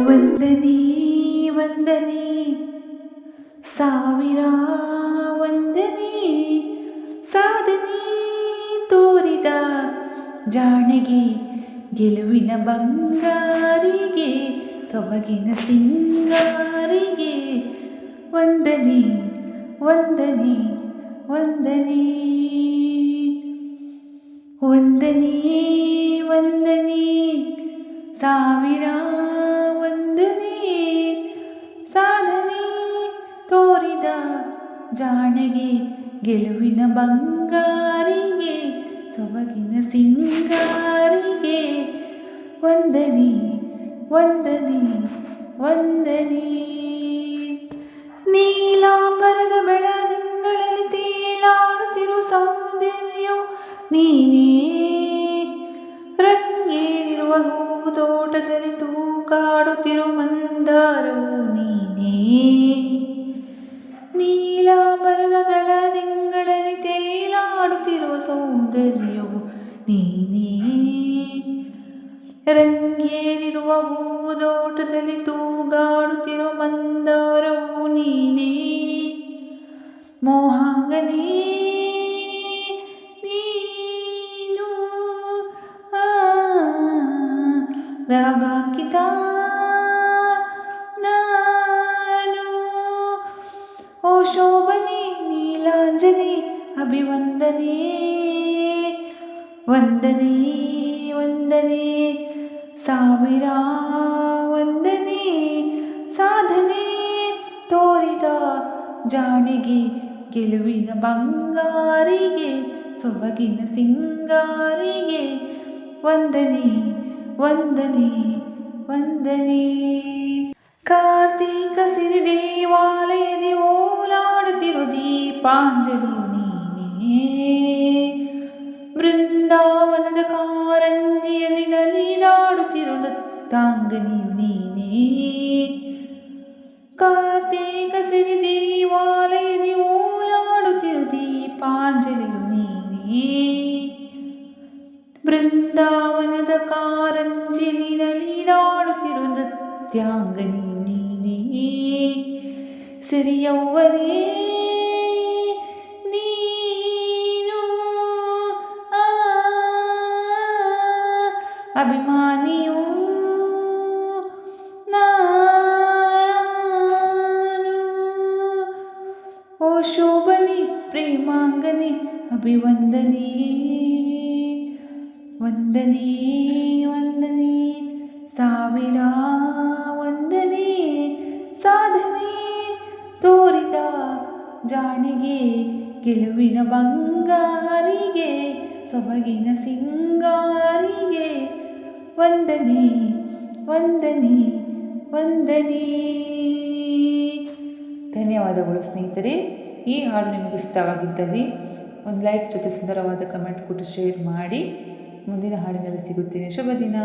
ವಂದನೆ ವಂದನೆ. ಸಾವಿರ ವಂದನೆ, ಸಾಧನೆ ತೋರಿದ ಜಾಣೆಗೆ, ಗೆಲುವಿನ ಬಂಗಾರಿಗೆ, ಸೊಬಗಿನ ಸಿಂಗಾರಿಗೆ. ವಂದನೆ ವಂದನೆ ವಂದನೆ. ವಂದನೆ ವಂದನೆ. ಸಾವಿರ ಜಾಣೆಗೆ, ಗೆಲುವಿನ ಬಂಗಾರಿಗೆ, ಸೊಬಗಿನ ಸಿಂಗಾರಿಗೆ. ವಂದನೆ ವಂದನೆ ವಂದನೆ. ನೀಲಾಂಬರದ ಬೆಳದಿಂಗಳಲ್ಲಿ ತೇಲಾಡುತ್ತಿರುವ ಸೌಂದರ್ಯ ನೀನೇ. ರಂಗೇರಿರುವ ಹೂವು ತೋಟದಲ್ಲಿ ತೂಗಾಡುತ್ತಿರುವ ಮಂದಾರವು ನೀನೇ. ನೀಲಾಂಬರದ ತಿಂಗಳಲ್ಲಿ ತೇಲಾಡುತ್ತಿರುವ ಸೌಂದರ್ಯವು ನೀನೇ. ರಂಗೇರಿರುವ ಹೂದೋಟದಲ್ಲಿ ತೂಗಾಡುತ್ತಿರುವ ಮಂದಾರವು ನೀನೇ. ಮೋಹಾಂಗನೇ ಅಭಿವಂದನೆ ವಂದನೆ ವಂದನೆ ಸಾವಿರ ವಂದನೆ, ಸಾಧನೆ ತೋರಿದ ಜಾಣಿಗೆ, ಗೆಲುವಿನ ಬಂಗಾರಿಗೆ, ಸೊಬಗಿನ ಸಿಂಗಾರಿಗೆ. ವಂದನೆ ವಂದನೆ ವಂದನೆ. ಕಾರ್ತೀಕ ಸಿರಿ ದೇವಾಲಯದಿ ಓಲಾಡುತ್ತಿರು ದೀಪಾಂಜಲಿ ನೃತ್ತಾಂಗನಿ ನೀನೇ ಕಾರ್ತೀಕ ಸಿರಿ ದೇವಾಲಯದಿ ಓಲಾಡುತ್ತಿರು ದೀಪಾಂಜಲಿಯು ನೀನೇ ಬೃಂದಾವನದ ಕಾರಂಜಿಲಿ ನಲಿದಾಡುತ್ತಿರು ನೃತ್ಯಾಂಗನಿ ನೀನೇ ಸಿರಿಯವ್ವನೇ ನೀನು ಶೋಭನೆ, ಪ್ರೇಮಾಂಗನೆ, ಅಭಿವಂದನೆ. ವಂದನೆ ವಂದನೆ. ಸಾವಿರ ವಂದನೆ. ಸಾಧನೆ, ತೋರಿದ ಜಾಣಿಗೆ, ಗೆಲುವಿನ ಬಂಗಾರಿಗೆ, ಸೊಬಗಿನ ಸಿಂಗಾರಿಗೆ. ವಂದನೆ ವಂದನೆ ವಂದನೆ. ಧನ್ಯವಾದಗಳು ಸ್ನೇಹಿತರೆ. ಈ ಹಾಡು ನಿಮಗೆ ಇಷ್ಟವಾಗಿದ್ದಲ್ಲಿ ಒಂದು ಲೈಕ್ ಜೊತೆ ಸುಂದರವಾದ ಕಮೆಂಟ್ ಕೊಟ್ಟು ಶೇರ್ ಮಾಡಿ. ಮುಂದಿನ ಹಾಡಿನಲ್ಲಿ ಸಿಗುತ್ತೇನೆ. ಶುಭ ದಿನ.